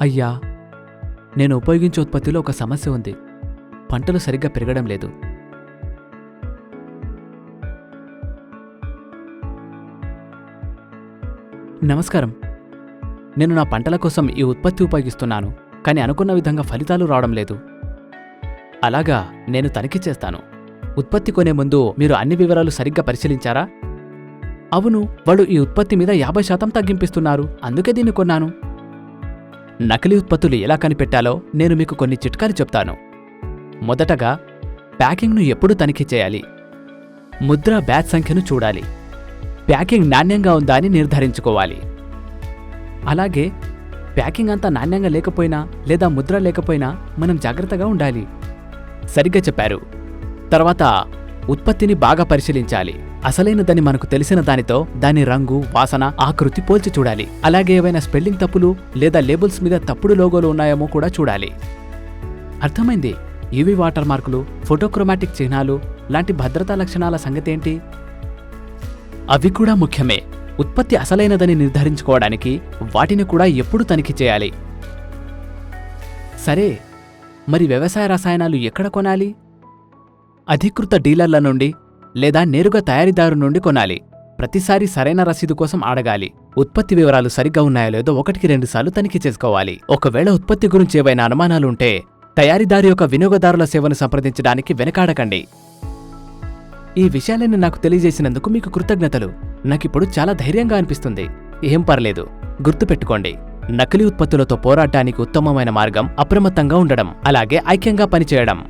అయ్యా నేను ఉపయోగించే ఉత్పత్తిలో ఒక సమస్య ఉంది. పంటలు సరిగ్గా పెరగడం లేదు. నమస్కారం. నేను నా పంటల కోసం ఈ ఉత్పత్తి ఉపయోగిస్తున్నాను కానీ అనుకున్న విధంగా ఫలితాలు రావడం లేదు. అలాగా నేను తనిఖీ చేస్తాను. ఉత్పత్తి కొనే ముందు మీరు అన్ని వివరాలు సరిగ్గా పరిశీలించారా? అవును వాళ్ళు ఈ ఉత్పత్తి మీద యాభై శాతం తగ్గింపిస్తున్నారు అందుకే దీన్ని కొన్నాను. నకిలీ ఉత్పత్తులు ఎలా కనిపెట్టాలో నేను మీకు కొన్ని చిట్కాలు చెప్తాను. మొదటగా ప్యాకింగ్ను ఎప్పుడు తనిఖీ చేయాలి? ముద్ర బ్యాచ్ సంఖ్యను చూడాలి. ప్యాకింగ్ నాణ్యంగా ఉందా అని నిర్ధారించుకోవాలి. అలాగే ప్యాకింగ్ అంతా నాణ్యంగా లేకపోయినా లేదా ముద్ర లేకపోయినా మనం జాగ్రత్తగా ఉండాలి. సరిగ్గా చెప్పారు. తర్వాత ఉత్పత్తిని బాగా పరిశీలించాలి. అసలైన దాన్ని మనకు తెలిసిన దానితో దాని రంగు వాసన ఆకృతి పోల్చి చూడాలి. అలాగే ఏవైనా స్పెల్లింగ్ తప్పులు లేదా లేబుల్స్ మీద తప్పుడు లోగోలు ఉన్నాయేమో కూడా చూడాలి. అర్థమైంది? యూవీ వాటర్ మార్కులు ఫోటోక్రోమాటిక్ చిహ్నాలు లాంటి భద్రతా లక్షణాల సంగతి ఏంటి అవి కూడా ముఖ్యమే. ఉత్పత్తి అసలైనదని నిర్ధారించుకోవడానికి వాటిని కూడా ఎప్పుడు తనిఖీ చేయాలి. సరే మరి వ్యవసాయ రసాయనాలు ఎక్కడ కొనాలి? అధికృత డీలర్ల నుండి లేదా నేరుగా తయారీదారు నుండి కొనాలి. ప్రతిసారి సరైన రసీదు కోసం అడగాలి. ఉత్పత్తి వివరాలు సరిగ్గా ఉన్నాయో లేదో ఒకటికి రెండుసార్లు తనిఖీ చేసుకోవాలి. ఒకవేళ ఉత్పత్తి గురించి ఏవైనా అనుమానాలుంటే తయారీదారు యొక్క వినియోగదారుల సేవను సంప్రదించడానికి వెనకాడకండి. ఈ విషయాలను నాకు తెలియజేసినందుకు మీకు కృతజ్ఞతలు. నాకిప్పుడు చాలా ధైర్యంగా అనిపిస్తుంది. ఏం పర్లేదు. గుర్తుపెట్టుకోండి. నకిలీ ఉత్పత్తులతో పోరాటానికి ఉత్తమమైన మార్గం అప్రమత్తంగా ఉండడం అలాగే ఐక్యంగా పనిచేయడం.